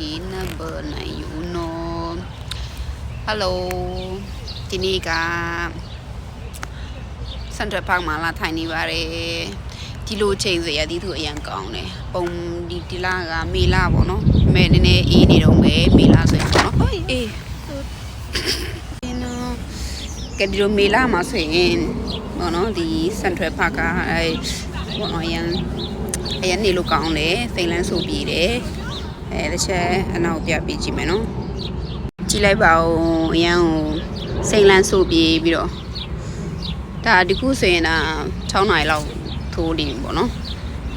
lucky number နိုင်ယူနော်ဟယ်လိုဒီနေ့ကစန်တရာပါမှာလာထိုင်နေပါတယ်ဒီလိုချိန်စရာဒီသူအရန်ကောင်းတယ်ပုံဒီဒီလာကမေလာပေါ့နော်မဲနည်းနည်းအေးနေတော့ပဲမေလာဆိုရင်ပေါ့နော်ဟိုအေးဒီနော်ကဲဒီလိုမေလာမှာဆိုရင်ပေါ့နော်ဒီစန်တရာပါကအဲပေါ့နော်အရန်အရန်နေလို့ကောင်းတယ်စိန်လန်းဆိုပြီးတယ် အဲတစ်ချက်အနောက်ပြပြကြည့်မယ်နော်ကြည့်လိုက်ပါဦးအရန်ကိုစိန်လန်းဆိုပြီးပြီးတော့ဒါဒီခုဆိုရင်ဒါ6နိုင်လောက်ထိုးနေပြီပေါ့နော်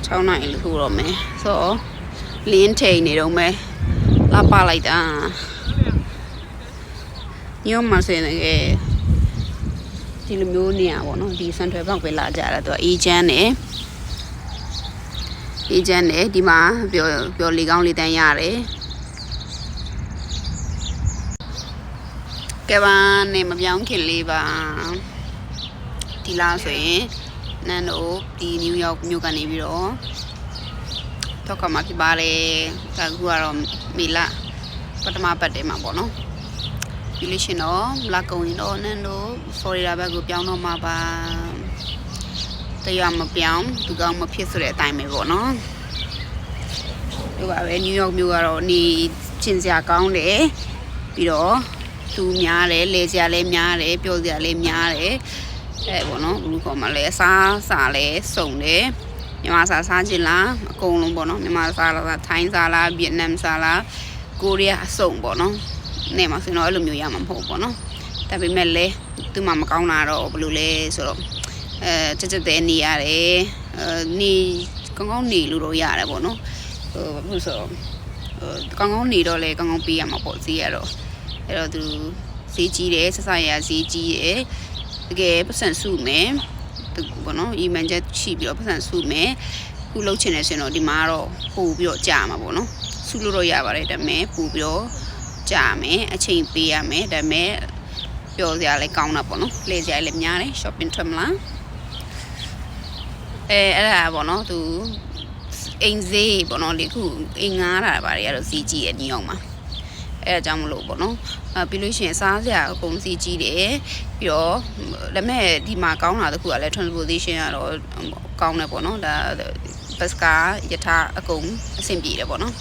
6နိုင်လို့ထိုးတော့မယ်ဆိုတော့လင်းထိန်နေတော့မယ်လာပလိုက်တာညောမှာဆိုရင်လည်းဒီလိုမျိုးနေရပါတော့ဒီစန်ထွယ်ပေါက်ပဲလာကြတာသူကအေဂျင့်နဲ့ အေဂျင့်နဲ့ဒီမှာပြောပြောလေကောင်းလေးတန်းရတယ်ကဲပါနေမပြောင်းခင်လေးပါဒီလားဆိုရင်နန်တို့ဒီနယူးယောက်မြို့ကနေပြီးတော့တော့ကမှဖြစ်ပါတယ်ဒါကူကတော့မေလပထမပတ်တဲမှာပေါ့နော်ပြီးလို့ရှရင်တော့လာကုန်ရင်တော့နန်တို့ဖော်ရီဒါဘက်ကိုပြောင်းတော့မှာပါ တရားမပြောင်းသူကောင်းမဖြစ်ဆိုတဲ့အတိုင်းပဲပေါ့နော်ဒီပါပဲနယူးယောက်မြို့ကတော့နေကျင်စရာကောင်းတယ်ပြီးတော့သူများတယ်လေစရာလည်းများတယ်ပြောစရာလည်းများတယ်အဲပေါ့နော်ဘလူးခေါ်မှာလဲအစားစားလဲစုံတယ်မြန်မာစားစားခြင်းလားအကုန်လုံးပေါ့နော်မြန်မာစားလားထိုင်းစားလားဗီယက်နမ်စားလားကိုရီးယားအစုံပေါ့နော်နေမှာဆိုတော့အဲ့လိုမျိုးရမှာမဟုတ်ပေါ့နော်ဒါပေမဲ့လဲသူမှမကောင်းတာတော့ဘယ်လိုလဲဆိုတော့ အဲချက်ချက်သေးနေရတယ်အဲနေကောင်းကောင်းနေလို့တော့ရတယ်ပေါ့နော်ဟိုဘာလို့ဆိုတော့ဟိုကောင်းကောင်းနေတော့လေကောင်းကောင်းပေးရမှာပေါ့ဈေးရတော့အဲ့တော့သူဈေးကြီးတယ်ဆက်ဆရဈေးကြီးတယ်တကယ်ပတ်စံစုမယ်သူပေါ့နော်အီမန်ချက်ရှိပြီးတော့ပတ်စံစုမယ်ခုလှုပ်ချင်တယ်ဆိုရင်တော့ဒီမှာတော့ပို့ပြီးတော့ကြာမှာပေါ့နော်စုလို့တော့ရပါတယ်ဒါပေမဲ့ပို့ပြီးတော့ကြာမယ်အချိန်ပေးရမယ်ဒါပေမဲ့ပြောစရာလည်းကောင်းတာပေါ့နော်လေစရာလည်းများတယ် shopping ထွက်မလား အဲအဲ့ဒါပေါ့နော်သူအိမ်ဈေးပေါ့နော်လေခုအိမ်ငားတာပါတယ်အဲ့တော့ဈေးကြီးရဲ့ညောင်းမှာအဲအကြောင်းမလို့ပေါ့နော်အဲပြီးလို့ရှိရင်စားစရာအကုန်စီကြီးတယ်ပြီးတော့ဒါပေမဲ့ဒီမှာကောင်းတာတခုကလည်း transportation ကတော့ကောင်းတယ်ပေါ့နော်ဒါဘတ်ကားယထာအကုန်အဆင်ပြေတယ်ပေါ့နော်